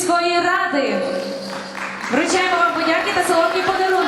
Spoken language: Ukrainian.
міської ради. Вручаємо вам подяки та солодкі подарунки.